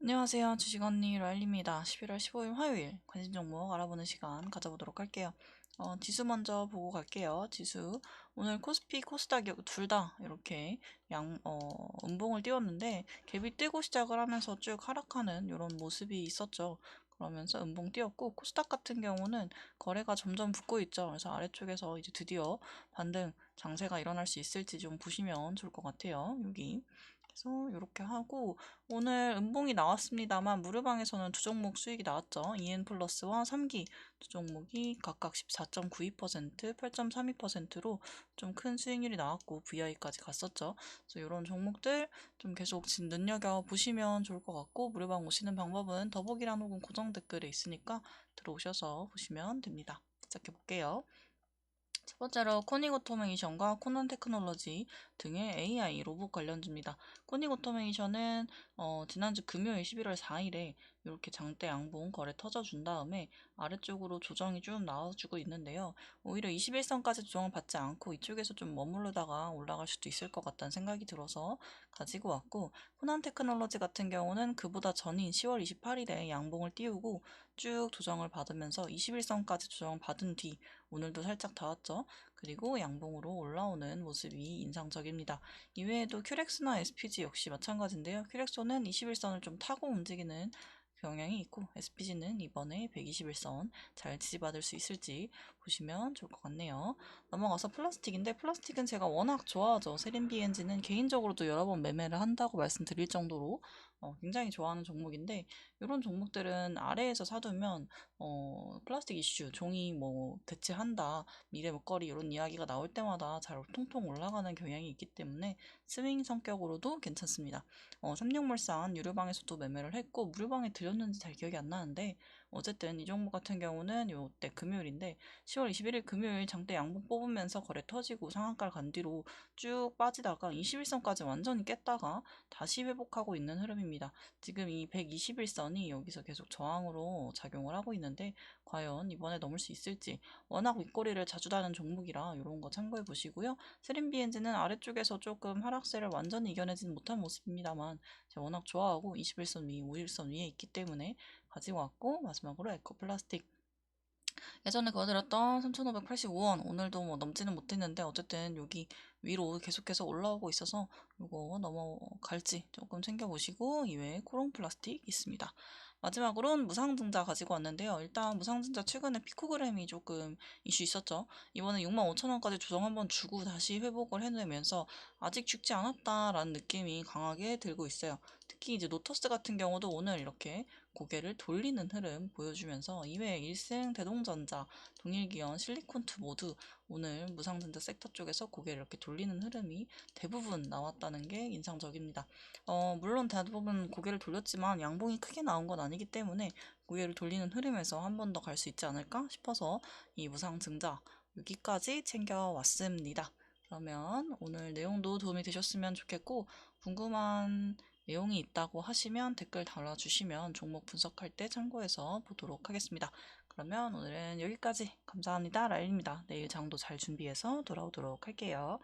안녕하세요. 주식 언니 라일입니다. 11월 15일 화요일 관심 종목 알아보는 시간 가져보도록 할게요. 어, 지수 먼저 보고 갈게요. 지수 오늘 코스피, 코스닥 둘 다 이렇게 양 어, 음봉을 띄웠는데 갭이 뜨고 시작을 하면서 쭉 하락하는 이런 모습이 있었죠. 그러면서 음봉 띄었고 코스닥 같은 경우는 거래가 점점 붙고 있죠. 그래서 아래쪽에서 이제 드디어 반등 장세가 일어날 수 있을지 좀 보시면 좋을 것 같아요. 여기 그래서 이렇게 하고 오늘 음봉이 나왔습니다만 무료방에서는 두 종목 수익이 나왔죠. EN 플러스와 3기 두 종목이 각각 14.92%, 8.32%로 좀 큰 수익률이 나왔고 VI까지 갔었죠. 그래서 이런 종목들 좀 계속 눈여겨 보시면 좋을 것 같고 무료방 오시는 방법은 더보기란 혹은 고정 댓글에 있으니까 들어오셔서 보시면 됩니다. 시작해 볼게요. 첫 번째로 코닉 오토메이션과 코넌 테크놀로지 등의 AI 로봇 관련주입니다. 코닉 오토메이션은 어, 지난주 금요일 11월 4일에 이렇게 장대 양봉 거래 터져준 다음에 아래쪽으로 조정이 좀 나와주고 있는데요. 오히려 21선까지 조정을 받지 않고 이쪽에서 좀 머무르다가 올라갈 수도 있을 것 같다는 생각이 들어서 가지고 왔고 코난 테크놀로지 같은 경우는 그보다 전인 10월 28일에 양봉을 띄우고 쭉 조정을 받으면서 21선까지 조정을 받은 뒤 오늘도 살짝 닿았죠. 그리고 양봉으로 올라오는 모습이 인상적입니다. 이외에도 큐렉스나 SPG 역시 마찬가지인데요. 큐렉소는 21선을 좀 타고 움직이는 경향이 있고 SPG는 이번에 121선 잘 지지받을 수 있을지 보시면 좋을 것 같네요. 넘어가서 플라스틱인데 플라스틱은 제가 워낙 좋아하죠. 세린 BNG는 개인적으로도 여러 번 매매를 한다고 말씀드릴 정도로 어, 굉장히 좋아하는 종목인데 이런 종목들은 아래에서 사두면 어, 플라스틱 이슈, 종이 뭐 대체 한다, 미래 먹거리 이런 이야기가 나올 때마다 잘 통통 올라가는 경향이 있기 때문에 스윙 성격으로도 괜찮습니다. 어, 삼육물산 유료방에서도 매매를 했고 무료방에 들렸는지 잘 기억이 안 나는데 어쨌든 이 종목 같은 경우는 요때 금요일인데 10월 21일 금요일 장대 양봉 뽑으면서 거래 터지고 상한가를 간 뒤로 쭉 빠지다가 21선까지 완전히 깼다가 다시 회복하고 있는 흐름입니다. 지금 이 121선이 여기서 계속 저항으로 작용을 하고 있는데 과연 이번에 넘을 수 있을지 워낙 윗꼬리를 자주 다는 종목이라 이런 거 참고해 보시고요. 스림비엔즈는 아래쪽에서 조금 하락세를 완전히 이겨내지는 못한 모습입니다만 제가 워낙 좋아하고 21선 위, 51선 위에 있기 때문에 가지고 왔고 마지막으로 에코플라스틱 예전에 거드렸던 3,585원 오늘도 뭐 넘지는 못했는데 어쨌든 여기 위로 계속해서 올라오고 있어서 이거 넘어갈지 조금 챙겨보시고 이외에 코롱 플라스틱 있습니다. 마지막으로는 무상증자 가지고 왔는데요. 일단 무상증자 최근에 피코그램이 조금 이슈 있었죠. 이번에 65,000원까지 조정 한번 주고 다시 회복을 해내면서 아직 죽지 않았다라는 느낌이 강하게 들고 있어요. 특히 이제 노터스 같은 경우도 오늘 이렇게 고개를 돌리는 흐름 보여주면서 이외에 일생, 대동전자, 동일기원, 실리콘투 모두 오늘 무상전자 섹터 쪽에서 고개를 이렇게 돌리는 흐름이 대부분 나왔다는 게 인상적입니다. 어, 물론 대부분 고개를 돌렸지만 양봉이 크게 나온 건 아니기 때문에 고개를 돌리는 흐름에서 한 번 더 갈 수 있지 않을까 싶어서 이 무상증자 여기까지 챙겨왔습니다. 그러면 오늘 내용도 도움이 되셨으면 좋겠고 궁금한 내용이 있다고 하시면 댓글 달아주시면 종목 분석할 때 참고해서 보도록 하겠습니다. 그러면 오늘은 여기까지 감사합니다. 라일입니다. 내일 장도 잘 준비해서 돌아오도록 할게요.